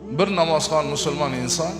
bir namozxon musulmon inson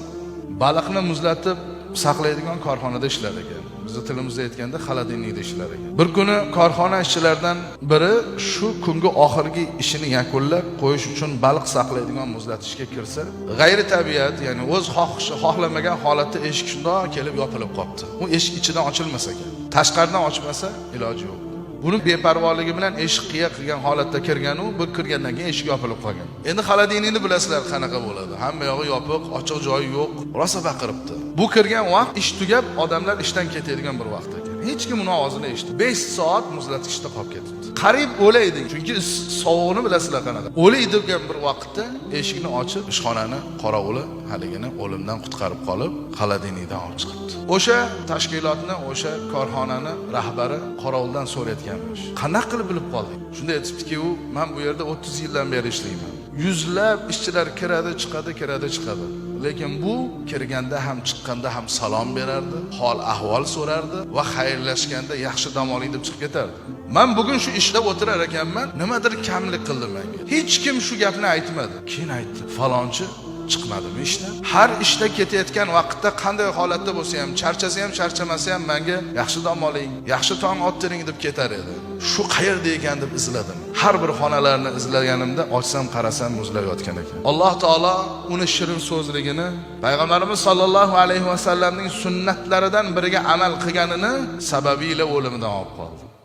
baliqni muzlatib saqlaydigan korxonada ishlar ekan. Bizni tilimizda aytganda xolodilnikda ishlar ekan. Bir kuni korxona ishchilaridan biri shu kungi oxirgi ishini yakunlab qo'yish uchun baliq saqlaydigan muzlatishga kirsa g'ayri tabiat ya'ni o'z xohishi xohlamagan holatda eshik shundoq kelib yopilib qolibdi u eshik ichidan ochilmas ekan tashqaridan ochmasa iloji yo'q. Buni beparvoligi bilan eshik qiya qilgan holatda kirgan u bu kirgandan keyin eshik yopilib qolgan. Endi xolodilnikni bilasizlar qanaqa bo'ladi. Hamma yog'i yopiq ochiq joyi yo'q. Rosa baqiribdi. Bu kirgan vaqt ish tugab odamlar ishdan ketadigan bir vaqt ekan. Hech kim uni ovozini eshitdi besh soat muzlatgichda qolib ketibdi qariyb o'laydi chunki sovuqni bilasizlar qanaqa. O'lay degan bir vaqtda eshikni ochib ishxonani qorovuli haligini o'limdan qutqarib qolib xolodilnikdan olib chiqibdi. O'sha tashkilotni o'sha korxonani rahbari qorovuldan so'rayotganmish qanaqa qilib bilib qolding shunda aytibdiki u man bu yerda o'ttiz yildan beri ishlayman. Yuzlab ishchilar kiradi chiqadi kiradi chiqadi lekin bu kirganda ham chiqqanda ham salom berardi hol ahvol so'rardi va xayrlashganda yaxshi dam oling deb chiqib ketardi. Man bugun shu ishlab o'tirar ekanman nimadir kamlik qildi menga. Hech kim shu gapni aytmadi. Keyin aytdi falonchi chiqmadimi ishdan har ishda ketayotgan vaqtda qanday holatda bo'lsa ham charchasa ham charchamasa ham menga yaxshi dam oling yaxshi tong ottiring deb ketar edi. Shu qayerda ekan deb izladim. Har bir xonalarni izlaganimda ochsam qarasam muzlab yotgan ekan. Alloh taolo uni shirin so'zligini payg'ambarimiz sollallohu alayhi vasallamning sunnatlaridan biriga amal qilganini sababiyle o'limidan olib qoldi